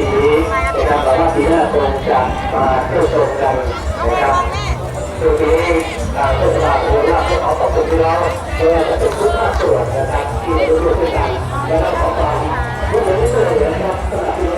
ที่ตรงนาทีนี้นะครับสามารถที่จะตรงกันมาเที่ยวชมกันนะครับตรงนี้ทางเทศบาลโคราชขอขอบคุณที่เราเพื่อจะเป็นทุกภาคส่วนนะครับที่ร่วมด้วยกันและขอความร่วมมือด้วยนะครับสำหรับ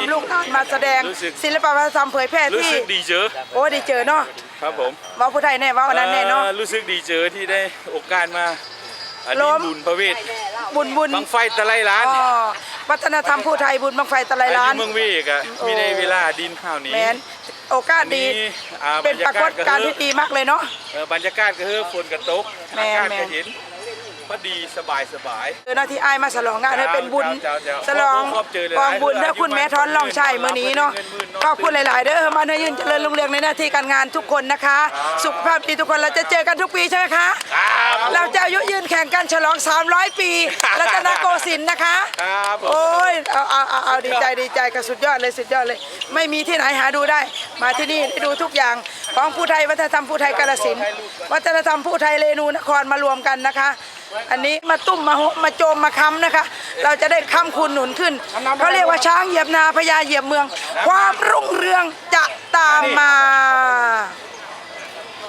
นธ์ได้นำลูกหลานมาแสดงรู้สึก ศิลปวัฒนธรรมเผยแพร่รู้ที่สึกดีเจอโอ้ได้เจอเนาะครับผมเว้าผู้ไทยแน่เว้าอันนั้นแน่เนาะเอ่อรู้สึกดีเจอที่ได้โอกาสมาอันล้นี้มบุญพระเวทบุญบุญบังไฟตะไลล้านอ๋อวัฒนธรรมผู้ไทยบุญบังไฟตะไลอันล้านนี้เมืองเวกอะโอ้ มีในเวลาดินข้าวนี้แมนโอกาสดีอันนี้อ่าเป็นปรากฏการณ์ที่บยดีมากเลยเนาะ เอ่อบรรยากาศก็คือฝนกระตกแม่อากาศแม่ ก็เห็น พอดีสบายสบาย เออหน้าที่อายมาฉลองงานให้เป็นบุญเจ้าเจ้าฉลองขอบเจอเลยกองบุญถ้าคุณแม่ท้อนลองใช่มื้อนี้เนาะเงินหมื่นเนาะขอบคุณหลาย ๆ เด้อมาเนื้อยืนเจริญรุ่งเรืองในหน้าที่การงานทุกคนนะคะ สุขภาพดีทุกคนเราจะเจอกันทุกปีใช่ไหมคะครับเราจะอายุยืนแข่งกันฉลอง 300 ปีรัตนโกสินทร์นะคะครับผมโอ้ยเอาเอาเอาเอาดีใจดีใจกันสุดยอดเลยสุดยอดเลย ไม่มีที่ไหนหาดูได้ มาที่นี่ได้ดูทุกอย่างของผู้ไทยวัฒนธรรมผู้ไทยกาลสินธุ์วัฒนธรรมผู้ไทยเรนูนครมารวมกันนะคะ อันนี้มาตุ้มมาโหมาโจมมาค้ำนะคะ เราจะได้ค้ำคูณหนุนขึ้นเขาเรียกว่าช้างเหยียบนาพญาเหยียบเมือง ความรุ่งเรืองจะตามมา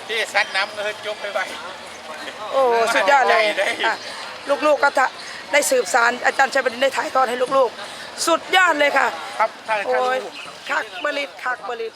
ที่ซัดน้ำก็จบไปไปโอ้สุดยอดเลยได้อะลูกๆก็ทะได้สืบสารอาจารย์ชัยบดินทร์ได้ถ่ายทอดให้ลูกๆ สุดยอดเลยค่ะ ครับท่านโอ้ยคักบริตคักบริต